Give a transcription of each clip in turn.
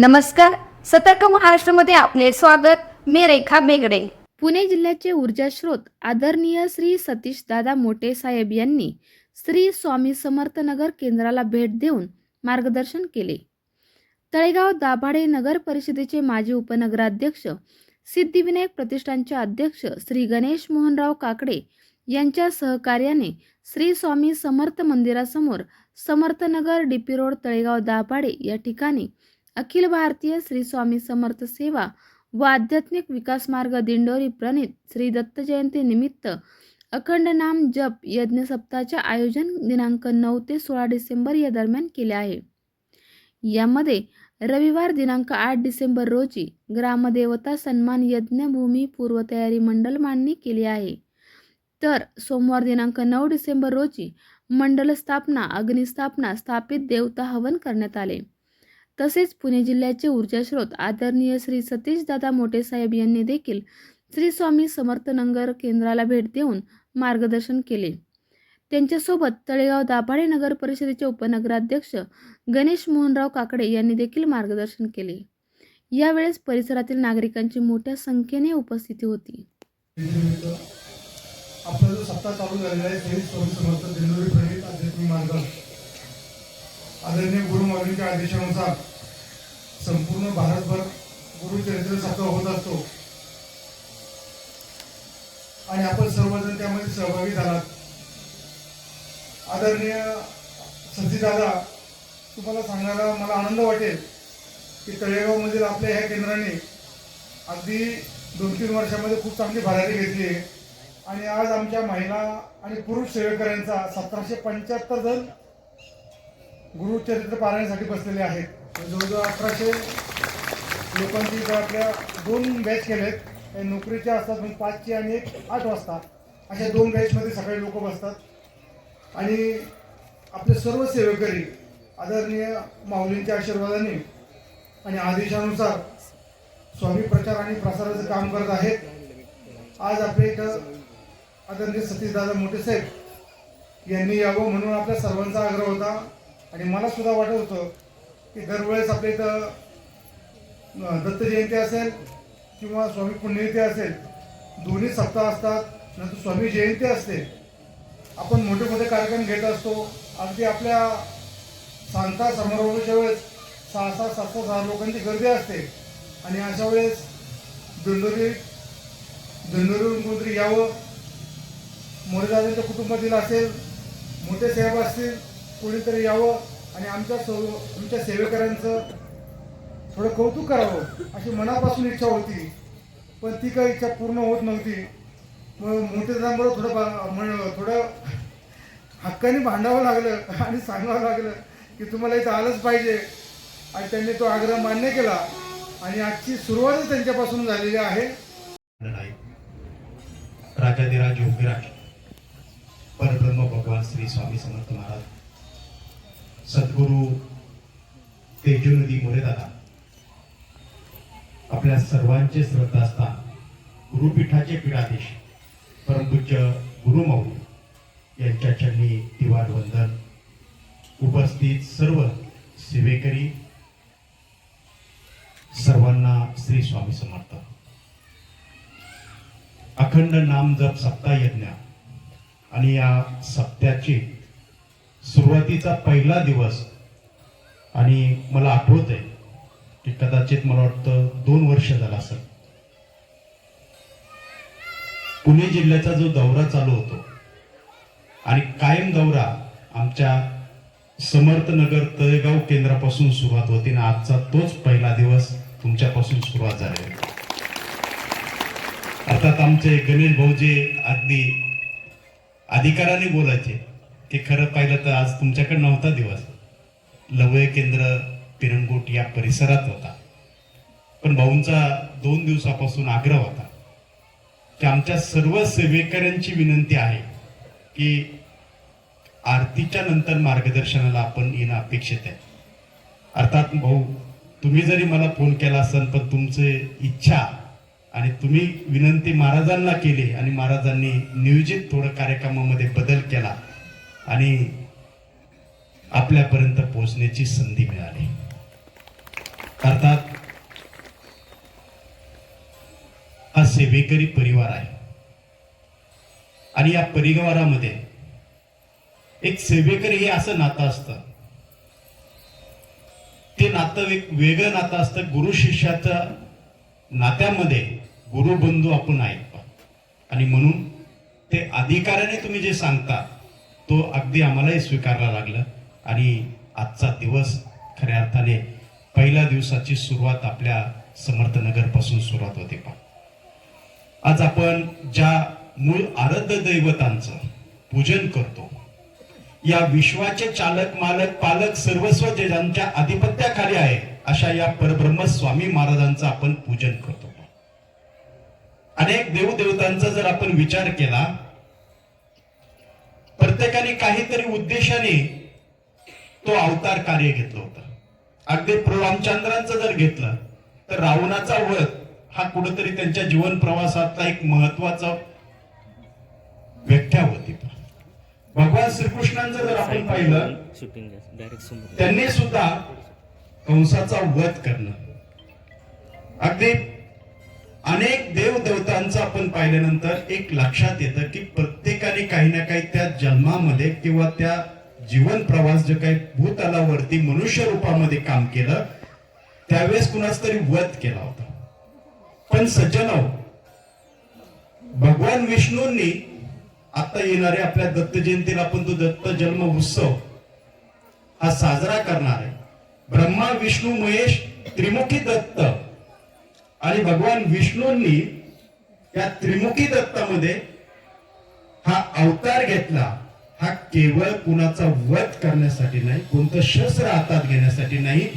नमस्कार. सतर्क महाराष्ट्रामध्ये आपले स्वागत. मी रेखा बेगडे. पुणे जिल्ह्याचे ऊर्जा स्रोत आदरणीय श्री सतीश दादा मोटे साहेब यांनी श्री स्वामी समर्थनगर केंद्राला भेट देऊन मार्गदर्शन केले. तळेगाव दाभाडे नगर परिषदेचे माजी उपनगराध्यक्ष सिद्धिविनायक प्रतिष्ठानचे अध्यक्ष श्री गणेश मोहनराव काकडे यांच्या सहकार्याने श्री स्वामी समर्थ मंदिरासमोर समर्थनगर डीपी रोड तळेगाव दाभाडे या ठिकाणी अखिल भारतीय श्री स्वामी समर्थ सेवा व आध्यात्मिक विकास मार्ग दिंडोरी प्रणित श्री दत्त जयंती निमित्त अखंड नाम जप यज्ञ सप्ताहाचे आयोजन दिनांक नऊ ते सोळा डिसेंबर या दरम्यान केले आहे. यामध्ये रविवार दिनांक आठ डिसेंबर रोजी ग्रामदेवता सन्मान यज्ञभूमी पूर्वतयारी मंडल मांडणी केली आहे. तर सोमवार दिनांक नऊ डिसेंबर रोजी मंडल स्थापना अग्निस्थापना स्थापित देवता हवन करण्यात आले. तसेच पुणे जिल्ह्याचे ऊर्जा स्रोत आदरणीय श्री सतीशदादा मोठेसाहेब यांनी देखील श्री स्वामी समर्थ नगर केंद्राला भेट देऊन मार्गदर्शन केले. त्यांच्यासोबत तळेगाव दाभाडे नगर परिषदेचे उपनगराध्यक्ष गणेश मोहनराव काकडे यांनी देखील मार्गदर्शन केले. यावेळेस परिसरातील नागरिकांची मोठ्या संख्येने उपस्थिती होती. आपला जो सप्ताह चालू झालेला आहे समर्थ दिंडोरी प्रणित आध्यात्मिक मार्ग. आदरणीय गुरु माऊलींच्या आदेशानुसार संपूर्ण भारतभर गुरुचरित्र सप्ताह होत असतो. आणि आपण सर्वजण त्यामध्ये सहभागी झालात. आदरणीय दादा तुम्हाला सांगायला मला आनंद वाटेल की तळेगावमधील आपल्या ह्या केंद्राने अगदी दोन तीन वर्षामध्ये खूप चांगली भरारी घेतली आहे. आणि आज आमच्या महिला आणि पुरुष सेवेकऱ्यांचा सतराशे पंच्याहत्तर जण गुरुचरित्र पारायणासाठी बसलेले आहेत. जवळजवळ अठराशे लोकांची इथं आपल्या दोन बॅच केलेत काही नोकरीच्या असतात म्हणजे पाचची आणि एक आठ वाजता. अशा दोन बॅचमध्ये सकाळी लोक बसतात. आणि आपले सर्व सेवेकरी आदरणीय माऊलींच्या आशीर्वादाने आणि आदेशानुसार स्वामी प्रचार आणि प्रसाराचं काम करत आहेत. आज आपल्या इथं आदरणीय सतीशदादा मोठे साहेब यांनी यावं म्हणून आपल्या सर्वांचा आग्रह होता. आणि मला सुद्धा वाटत होतं की दरवेळेस आपल्या इथं दत्त जयंती असेल किंवा स्वामी पुण्यतिथी असेल दोन्ही सप्ताह असतात नंतर स्वामी जयंती असते. आपण मोठे मोठे कार्यक्रम घेत असतो. अगदी आपल्या सांगता समारोहाच्या वेळेस सहा सहा सात सात हजार लोकांची गर्दी असते. आणि अशा वेळेस दिंडोरी दिंडोरीवरून कोणतरी यावं मोरेदादांच्या कुटुंबातील असेल मोठे साहेब असतील कोणीतरी यावं आणि आमच्या सौ आमच्या सेवेकऱ्यांचं थोडं कौतुक करावं अशी मनापासून इच्छा होती. पण ती काही इच्छा पूर्ण होत नव्हती. मग मोठे थोडं बा- म्हण- थोडं हक्काने भांडावं लागलं आणि सांगावं लागलं की तुम्हाला इथं आलंच पाहिजे. आणि त्यांनी तो आग्रह मान्य केला. आणि आजची सुरुवातच त्यांच्यापासून झालेली आहे. राजाधिराज योगीराज परब्रह्म भगवान श्री स्वामी समर्थ महाराज. सद्गुरू तेजोनदी मोरेदादा आपल्या सर्वांचे श्रद्धास्थान गुरुपीठाचे पीठाधीश परमपूज्य गुरुमाऊ यांच्या चरणी दिवाण वंदन. उपस्थित सर्व सेवेकरी सर्वांना श्री स्वामी समर्थ. अखंड नाम जप सप्ताह यज्ञ आणि या सप्त्याची सुरुवातीचा पहिला दिवस आणि मला आठवत आहे की कदाचित मला वाटतं दोन वर्ष झाला असेल पुणे जिल्ह्याचा जो दौरा चालू होतो आणि कायम दौरा आमच्या समर्थनगर तळेगाव केंद्रापासून सुरुवात होती ना आजचा तोच पहिला दिवस तुमच्यापासून सुरुवात झाली आहे. अर्थात आमचे गणेश भाऊजी अगदी अधिकाराने बोलायचे की खरं पाहिलं तर आज तुमच्याकडे नव्हता दिवस. लवय केंद्र पिरंगोट या परिसरात होता. पण भाऊंचा दोन दिवसापासून आग्रह होता. की आमच्या सर्व सेवेकऱ्यांची विनंती आहे की आरतीच्या नंतर मार्गदर्शनाला आपण येणं अपेक्षित आहे. अर्थात भाऊ तुम्ही जरी मला फोन केला असाल पण तुमचे इच्छा आणि तुम्ही विनंती महाराजांना केली आणि महाराजांनी नियोजित थोडं कार्यक्रमामध्ये बदल केला आणि आपल्यापर्यंत पोहोचण्याची संधी मिळाली. अर्थात हा सेवेकरी परिवार आहे. आणि या परिवारामध्ये एक सेवेकरी हे असं नातं असतं. ते नातं एक वेगळं नातं असतं. गुरु शिष्याच्या नात्यामध्ये गुरुबंधू आपण ऐकतो आणि म्हणून ते अधिकाराने तुम्ही जे सांगता तो अगदी आम्हालाही स्वीकारला लागला. आणि आजचा दिवस खऱ्या अर्थाने पहिल्या दिवसाची सुरुवात आपल्या समर्थनगरपासून सुरुवात होते पा आज आपण ज्या मूळ आराध्य दैवतांचं पूजन करतो या विश्वाचे चालक मालक पालक सर्वस्व जे ज्यांच्या आधिपत्याखाली आहे अशा या परब्रह्म स्वामी महाराजांचं आपण पूजन करतो अनेक देवदेवतांचा जर आपण विचार केला प्रत्येकाने काहीतरी उद्देशाने तो अवतार कार्य घेतलं होता. अगदी प्रमचंद्रांचं रामचंद्रांचं जर घेतलं तर रावणाचा वध हा कुठंतरी त्यांच्या जीवन प्रवासातला एक महत्त्वाचा व्याख्या होती. भगवान श्रीकृष्णांचं जर आपण पाहिलं त्यांनी सुद्धा कंसाचा वध करणं. अगदी अनेक देवदेवतांचं आपण पाहिल्यानंतर एक लक्षात येतं की प्रत्येकाने काही ना काही त्या जन्मामध्ये किंवा त्या जीवन प्रवास जे काही भूतलावरती मनुष्य रूपामध्ये काम केलं त्यावेळेस कुणाच तरी वध केला होता. पण सज्जनो भगवान विष्णूंनी आता येणाऱ्या आपल्या दत्त जयंतीला आपण तो दत्त जन्म उत्सव हा साजरा करणार आहे. ब्रह्मा विष्णू महेश त्रिमुखी दत्त आणि भगवान विष्णूंनी या त्रिमुखी दत्तामध्ये हा अवतार घेतला. हा केवळ कुणाचा वध करण्यासाठी नाही कोणतं शस्त्र हातात घेण्यासाठी नाही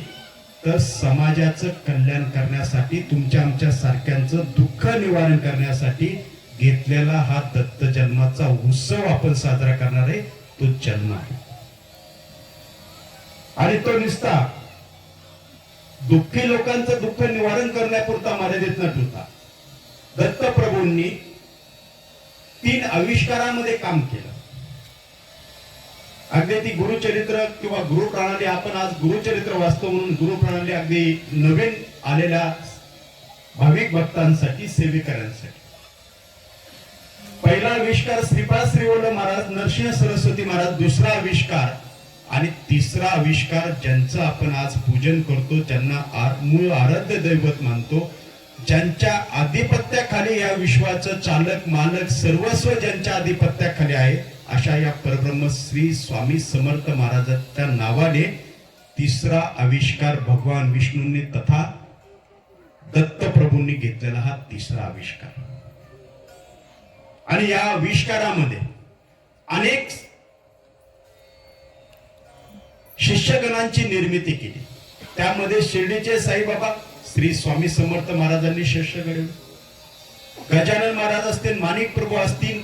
तर समाजाचं कल्याण करण्यासाठी तुमच्या आमच्या सारख्यांचं दुःख निवारण करण्यासाठी घेतलेला हा दत्त जन्माचा उत्सव आपण साजरा करणार आहे तो जन्म आहे. आणि तो निसता दुःखी लोकांचं दुःख निवारण करण्यापुरता मर्यादित न ठेवता दत्तप्रभूंनी तीन आविष्कारामध्ये काम केलं. अगदी ती गुरुचरित्र किंवा गुरु प्रणाली आपण आज गुरुचरित्र वाचतो म्हणून गुरु प्रणाली अगदी नवीन आलेल्या भाविक भक्तांसाठी सेवेकरांसाठी पहिला आविष्कार श्रीपाद श्रीवल्ल महाराज नरसिंह सरस्वती महाराज दुसरा आविष्कार आणि तिसरा आविष्कार ज्यांचं आपण आज पूजन करतो ज्यांना मूळ आराध्य दैवत मानतो ज्यांच्या आधिपत्याखाली या विश्वाचं चालक मालक सर्वस्व ज्यांच्या आधिपत्याखाली आहे अशा या परब्रह्म श्री स्वामी समर्थ महाराजांच्या नावाने तिसरा आविष्कार भगवान विष्णूंनी तथा दत्तप्रभूंनी घेतलेला हा तिसरा आविष्कार. आणि या आविष्कारामध्ये अनेक शिष्यगणांची निर्मिती केली. त्यामध्ये शिर्डीचे साईबाबा श्री स्वामी समर्थ महाराजांनी शिष्य घडवले. गजानन महाराज असतील माणिक प्रभू असतील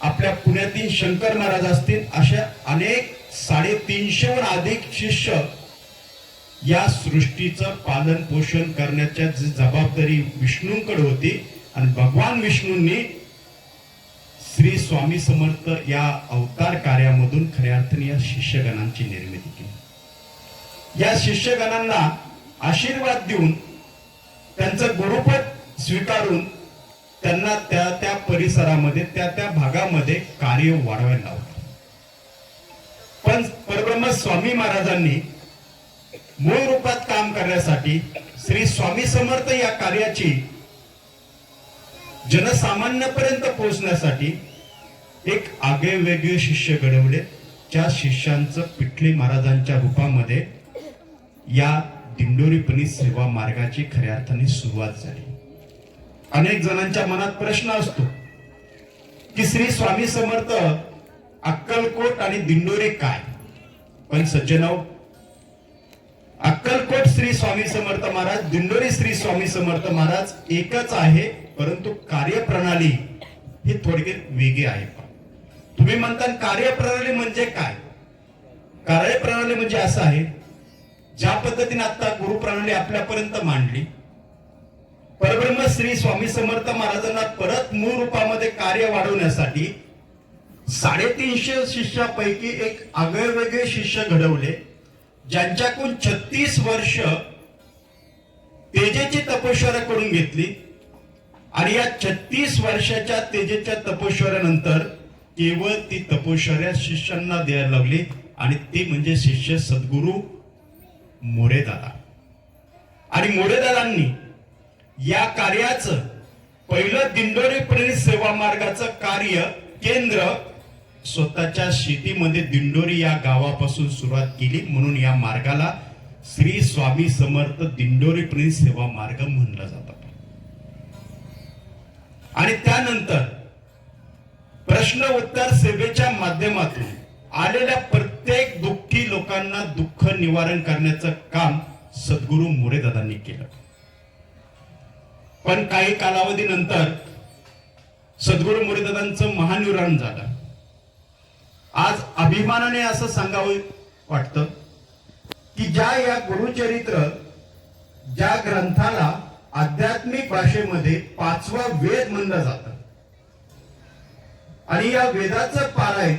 आपल्या पुण्यातील शंकर महाराज असतील अशा अनेक साडेतीनशेहून अधिक शिष्य या सृष्टीचं पालन पोषण करण्याच्या जी जबाबदारी विष्णूंकडे होती आणि भगवान विष्णूंनी श्री स्वामी समर्थ या अवतार कार्यामधून खऱ्या अर्थाने या शिष्यगणांची निर्मिती या शिष्यगणांना आशीर्वाद देऊन त्यांचं गुरुपद स्वीकारून त्यांना त्या त्या परिसरामध्ये त्या त्या भागामध्ये कार्य वाढवायला लावलं. पण परब्रह्म स्वामी महाराजांनी मूळ रूपात काम करण्यासाठी श्री स्वामी समर्थ या कार्याची जनसामान्यापर्यंत पोहोचण्यासाठी एक आगळेवेगळे शिष्य घडवले. ज्या शिष्यांचं पिठले महाराजांच्या रूपामध्ये या दिंडोरीपणी सेवा मार्गाची खऱ्या अर्थाने सुरुवात झाली. अनेक जणांच्या मनात प्रश्न असतो की श्री स्वामी समर्थ अक्कलकोट आणि दिंडोरी काय? पण सज्जनव अक्कलकोट श्री स्वामी समर्थ महाराज दिंडोरी श्री स्वामी समर्थ महाराज एकच आहे परंतु कार्यप्रणाली ही थोडक्यात वेगळी आहे. तुम्ही म्हणता कार्यप्रणाली म्हणजे काय? कार्यप्रणाली म्हणजे असं आहे ज्या पद्धतीने आता गुरुप्रणाली आपल्यापर्यंत मांडली परब्रह्म श्री स्वामी समर्थ महाराजांना परत मूळ रूपामध्ये कार्य वाढवण्यासाठी साडेतीनशे शिष्यापैकी एक आगळेवेगळे शिष्य घडवले ज्यांच्याकडून छत्तीस वर्ष तेजेची तपश्चर्या करून घेतली आणि या छत्तीस वर्षाच्या तेजेच्या तपश्चर्यानंतर केवळ ती तपश्चर्या शिष्यांना द्यायला लागली आणि ते म्हणजे शिष्य सद्गुरू मोरेदादा. आणि मोरेदादांनी या कार्याचं पहिलं दिंडोरी प्रेरित सेवा मार्गाचं कार्य केंद्र स्वतःच्या शेतीमध्ये दिंडोरी या गावापासून सुरुवात केली. म्हणून या मार्गाला श्री स्वामी समर्थ दिंडोरी प्रेरित सेवा मार्ग म्हणला जातं. आणि त्यानंतर प्रश्न उत्तर सेवेच्या माध्यमातून आलेल्या प्रत्येक दुःखी लोकांना दुःख निवारण करण्याचं काम सद्गुरू मोरेदादांनी केलं. पण काही कालावधीनंतर सद्गुरू मोरेदादांचं महानिवरण झालं. आज अभिमानाने असं सांगावं वाटतं की ज्या या गुरुचरित्र ज्या ग्रंथाला आध्यात्मिक भाषेमध्ये पाचवा वेद म्हणलं जात. आणि या वेदाचं पारायण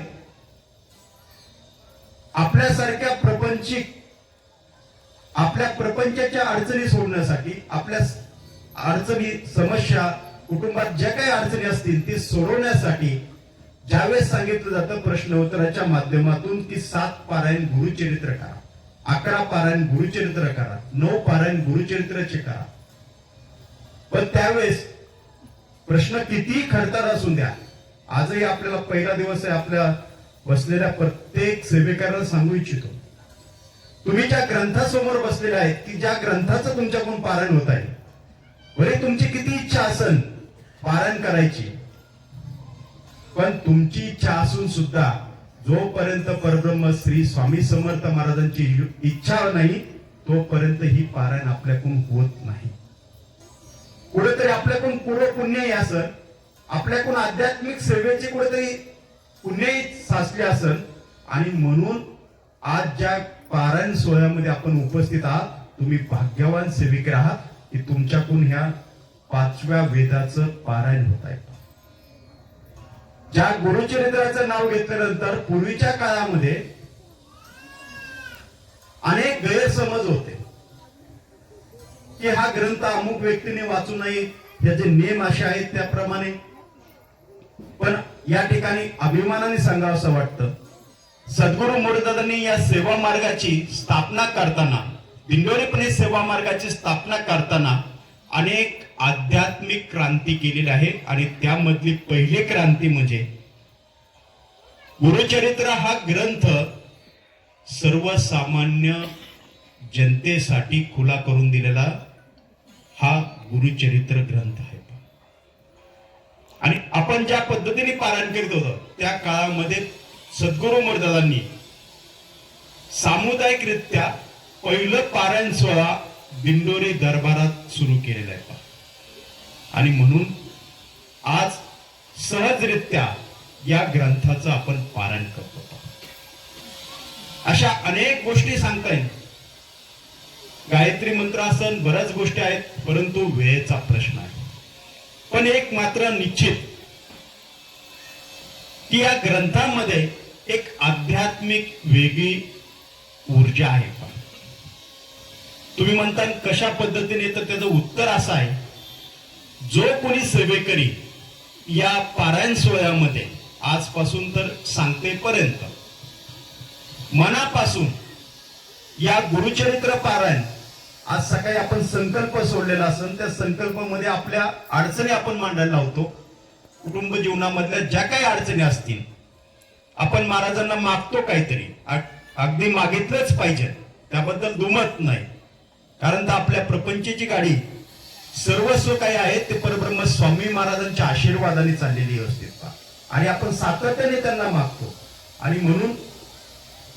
आपल्यासारख्या प्रपंचिक आपल्या प्रपंचाच्या अडचणी सोडण्यासाठी आपल्या अडचणी समस्या कुटुंबात ज्या काही अडचणी असतील ती सोडवण्यासाठी ज्यावेळेस सांगितलं जातं प्रश्न उत्तराच्या माध्यमातून की सात पारायण गुरुचरित्र करा. अकरा पारायण गुरुचरित्र करा. नऊ पारायण गुरुचरित्राचे करा. पण त्यावेळेस प्रश्न कितीही खडतर असून द्या आजही आपल्याला पहिला दिवस आहे आपल्या बसलेल्या प्रत्येक सेवेकराला सांगू इच्छितो. तुम्ही ज्या ग्रंथासमोर बसलेले आहेत की ज्या ग्रंथाचं तुमच्याकडून पारण होत आहे बरे तुमची किती इच्छा असन पारायण करायची पण तुमची इच्छा असून सुद्धा जोपर्यंत परब्रह्म श्री स्वामी समर्थ महाराजांची इच्छा नाही तोपर्यंत ही पारायण आपल्याकडून होत नाही. कुठेतरी आपल्याकडून पूर्व पुण्यही असल आपल्याकडून आध्यात्मिक सेवेचे कुठेतरी पुण्यही साचले असल आणि म्हणून आज ज्या पारायण सोहळ्यामध्ये आपण उपस्थित आहात. तुम्ही भाग्यवान सेविक आहात की तुमच्याकडून ह्या पाचव्या वेदाचं पारायण होत आहे. ज्या गुरुचरित्राचं नाव घेतल्यानंतर पूर्वीच्या काळामध्ये अनेक गैरसमज होते. की हा ग्रंथ अमुक व्यक्तीने वाचू नये याचे नियम असे आहेत त्याप्रमाणे. पण या ठिकाणी अभिमानाने सांगावं असं वाटतं. सद्गुरू मुरुदादांनी या सेवा मार्गाची स्थापना करताना दिंडोरीपणे सेवा मार्गाची स्थापना करताना अनेक आध्यात्मिक क्रांती केलेली आहे आणि त्यामधली पहिली क्रांती म्हणजे गुरुचरित्र हा ग्रंथ सर्वसामान्य जनतेसाठी खुला करून दिलेला हा गुरुचरित्र ग्रंथ आहे. आणि आपण ज्या पद्धतीने पालन करीत होतो त्या काळामध्ये सद्गुरू मर्दादांनी सामुदायिकरित्या पहिलं पारायण सोहळा दिंडोरी दरबारात सुरू केलेला आहे. आणि म्हणून आज सहजरित्या या ग्रंथाचं आपण पारायण करतो. अशा अनेक गोष्टी सांगता येईल. गायत्री मंत्रासन बऱ्याच गोष्टी आहेत परंतु वेळेचा प्रश्न आहे. पण एक मात्र निश्चित की या ग्रंथामध्ये एक आध्यात्मिक वेगळी ऊर्जा आहे पहा. तुम्ही म्हणता कशा पद्धतीने तर त्याचं उत्तर असं आहे जो कोणी सेवेकरी या पारायण सोहळ्यामध्ये आजपासून तर सांगतेपर्यंत मनापासून या गुरुचरित्र पारायण आज सकाळी आपण संकल्प सोडलेला असेल त्या संकल्पामध्ये आपल्या अडचणी आपण मांडायला लावतो कुटुंब जीवनामधल्या ज्या काही अडचणी असतील आपण महाराजांना मागतो काहीतरी. अगदी मागितलंच पाहिजे. त्याबद्दल दुमत नाही. कारण तर आपल्या प्रपंचाची गाडी सर्वस्व काही आहे ते परब्रह्म स्वामी महाराजांच्या आशीर्वादाने चाललेली असते. आणि आपण सातत्याने त्यांना मागतो. आणि म्हणून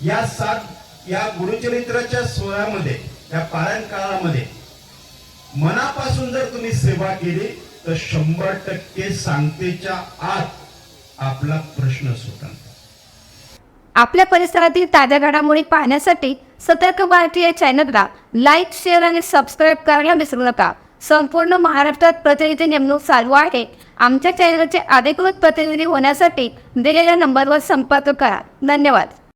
या सात या गुरुचरित्राच्या सोहळ्यामध्ये या पारायण काळामध्ये मनापासून जर तुम्ही सेवा केली तर शंभर टक्के सांगतेच्या आत आपला प्रश्न सुटणार आपल्या परिसरातील ताज्या घडामोडी पाहण्यासाठी सतर्क भारती या चॅनलला लाईक शेअर आणि सबस्क्राईब करायला विसरू नका. संपूर्ण महाराष्ट्रात प्रतिनिधी नेमणूक चालू आहे. आमच्या चॅनलचे अधिकृत प्रतिनिधी होण्यासाठी दिलेल्या नंबरवर संपर्क करा. धन्यवाद.